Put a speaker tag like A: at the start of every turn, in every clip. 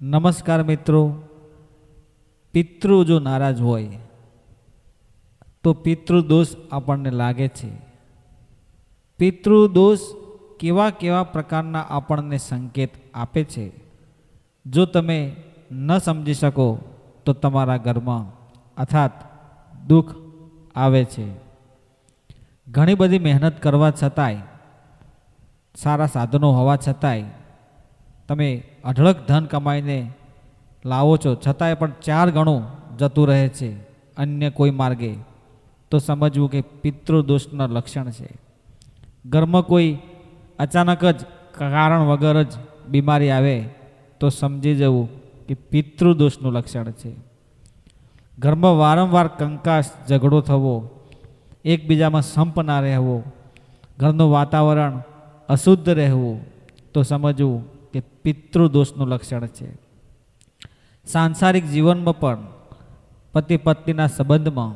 A: નમસ્કાર મિત્રો. પિતૃ જો નારાજ હોય, તો પિતૃ દોષ આપણને લાગે છે. પિતૃ દોષ કેવા કેવા પ્રકારના આપણને સંકેત આપે છે? જો તમે ન સમજી શકો, તો તમારા ઘરમાં અર્થાત દુઃખ આવે છે. ઘણી બધી મહેનત કરવા છતાંય, સારા સાધનો હોવા છતાંય, તમે અઢળક ધન કમાઈને લાવો છો, છતાંય પણ ચાર ગણું જતું રહે છે અન્ય કોઈ માર્ગે. તો સમજવું કે પિતૃદોષના લક્ષણ છે. ઘરમાં કોઈ અચાનક જ કારણ વગર જ બીમારી આવે, તો સમજી જવું કે પિતૃદોષનું લક્ષણ છે. ઘરમાં વારંવાર કંકાશ ઝઘડો થવો, એકબીજામાં સંપ ના રહેવો, ઘરનું વાતાવરણ અશુદ્ધ રહેવું, તો સમજવું કે પિતૃદોષનું લક્ષણ છે. સાંસારિક જીવનમાં પણ પતિ પત્નીના સંબંધમાં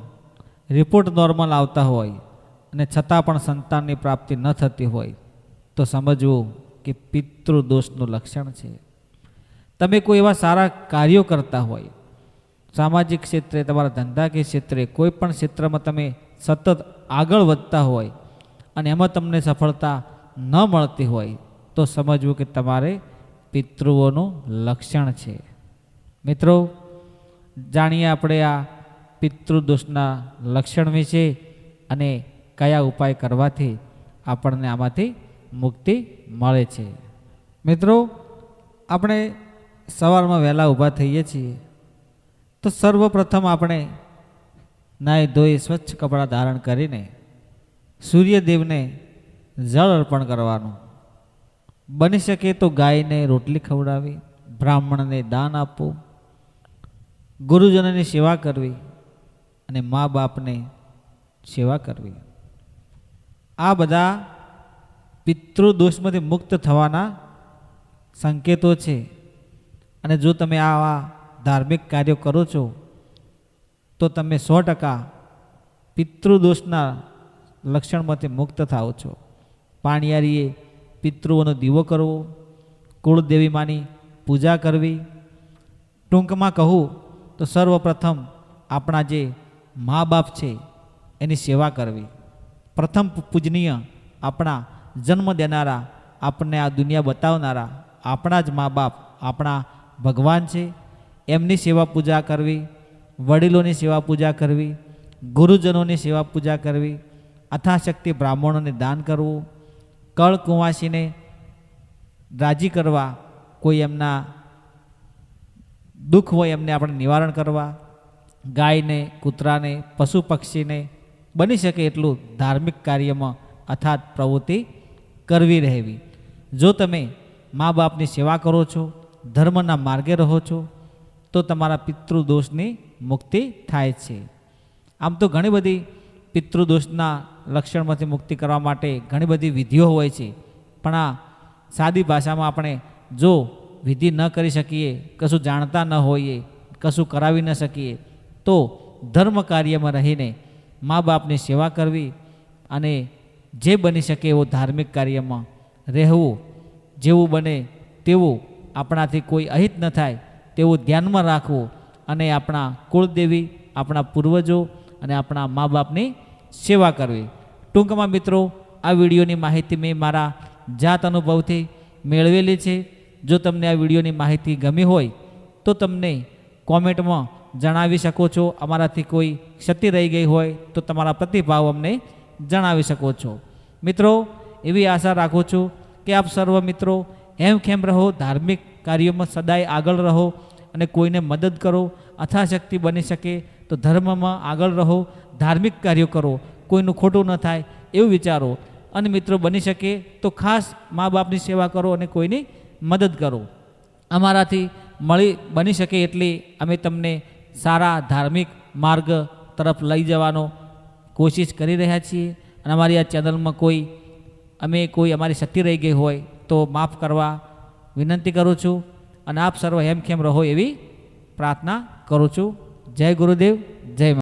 A: રિપોર્ટ નોર્મલ આવતા હોય અને છતાં પણ સંતાનની પ્રાપ્તિ ન થતી હોય, તો સમજવું કે પિતૃદોષનું લક્ષણ છે. તમે કોઈ એવા સારા કાર્યો કરતા હોય, સામાજિક ક્ષેત્રે, તમારા ધંધાકીય ક્ષેત્રે, કોઈ પણ ક્ષેત્રમાં તમે સતત આગળ વધતા હોય અને એમાં તમને સફળતા ન મળતી હોય, તો સમજવું કે તમારે પિતૃઓનું લક્ષણ છે. મિત્રો, જાણીએ આપણે આ પિતૃદોષના લક્ષણ વિશે અને કયા ઉપાય કરવાથી આપણને આમાંથી મુક્તિ મળે છે. મિત્રો, આપણે સવારમાં વહેલા ઊભા થઈએ છીએ, તો સર્વપ્રથમ આપણે નાહી ધોઈ સ્વચ્છ કપડાં ધારણ કરીને સૂર્યદેવને જળ અર્પણ કરવાનું. બની શકે તો ગાયને રોટલી ખવડાવી, બ્રાહ્મણને દાન આપવું ગુરુજનોની સેવા કરવી અને મા બાપને સેવા કરવી. આ બધા પિતૃદોષમાંથી મુક્ત થવાના સંકેતો છે. અને જો તમે આવા ધાર્મિક કાર્યો કરો છો, તો તમે સો ટકા પિતૃદોષના લક્ષણમાંથી મુક્ત થાઓ છો. પાણીયારીએ પિતૃઓનો દીવો કરવો, કુળદેવી માની પૂજા કરવી. ટૂંકમાં કહું તો સર્વપ્રથમ આપણા જે મા બાપ છે એની સેવા કરવી. પ્રથમ પૂજનીય આપણા જન્મ દેનારા, આપણને આ દુનિયા બતાવનારા આપણા જ મા બાપ, આપણા ભગવાન છે. એમની સેવા પૂજા કરવી, વડીલોની સેવા પૂજા કરવી, ગુરુજનોની સેવા પૂજા કરવી, અથાશક્તિ બ્રાહ્મણોને દાન કરવું. કળ કુંવાસીને રાજી કરવા, કોઈ એમના દુઃખ હોય એમને આપણે નિવારણ કરવા, ગાયને, કૂતરાને, પશુ પક્ષીને બની શકે એટલું ધાર્મિક કાર્યમાં અથાત પ્રવૃત્તિ કરવી રહેવી. જો તમે મા બાપની સેવા કરો છો, ધર્મના માર્ગે રહો છો, તો તમારા પિતૃદોષની મુક્તિ થાય છે. આમ તો ઘણી બધી પિતૃદોષના લક્ષણમાંથી મુક્તિ કરવા માટે ઘણી બધી વિધિઓ હોય છે. પણ આ સાદી ભાષામાં આપણે જો વિધિ ન કરી શકીએ, કશું જાણતા ન હોઈએ, કશું કરાવી ન શકીએ, તો ધર્મ કાર્યમાં રહીને મા બાપની સેવા કરવી અને જે બની શકે એવો ધાર્મિક કાર્યમાં રહેવું, જેવું બને તેવું આપણાથી કોઈ અહિત ન થાય, તેવું ધ્યાનમાં રાખવું અને આપણા કુળદેવી, આપણા પૂર્વજો અને આપણા મા બાપની સેવા કરવી. ટૂંકમાં મિત્રો, આ વિડીયોની માહિતી મેં મારા જાત અનુભવથી મેળવેલી છે. જો તમને આ વિડીયોની માહિતી ગમી હોય, તો તમને કોમેન્ટમાં જણાવી શકો છો. અમારાથી કોઈ ક્ષતિ રહી ગઈ હોય, તો તમારા પ્રતિભાવ અમને જણાવી શકો છો. મિત્રો, એવી આશા રાખું છું કે આપ સર્વ મિત્રો એમ ખેમ રહો, ધાર્મિક કાર્યોમાં સદાય આગળ રહો અને કોઈને મદદ કરો, અથાશક્તિ બની શકે તો ધર્મમાં આગળ રહો, ધાર્મિક કાર્યો કરો, કોઈનું ખોટું ન થાય એવું વિચારો. અને મિત્રો બની શકે તો ખાસ મા બાપની સેવા કરો અને કોઈની મદદ કરો. અમારાથી મળી બની શકે એટલી અમે તમને સારા ધાર્મિક માર્ગ તરફ લઈ જવાનો કોશિશ કરી રહ્યા છીએ. અને અમારી આ ચેનલમાં કોઈ, અમે કોઈ અમારી શક્તિ રહી ગઈ હોય તો માફ કરવા વિનંતી કરું છું. અને આપ સર્વ હેમખેમ રહો એવી પ્રાર્થના કરું છું. জয় গুরুদেব জয়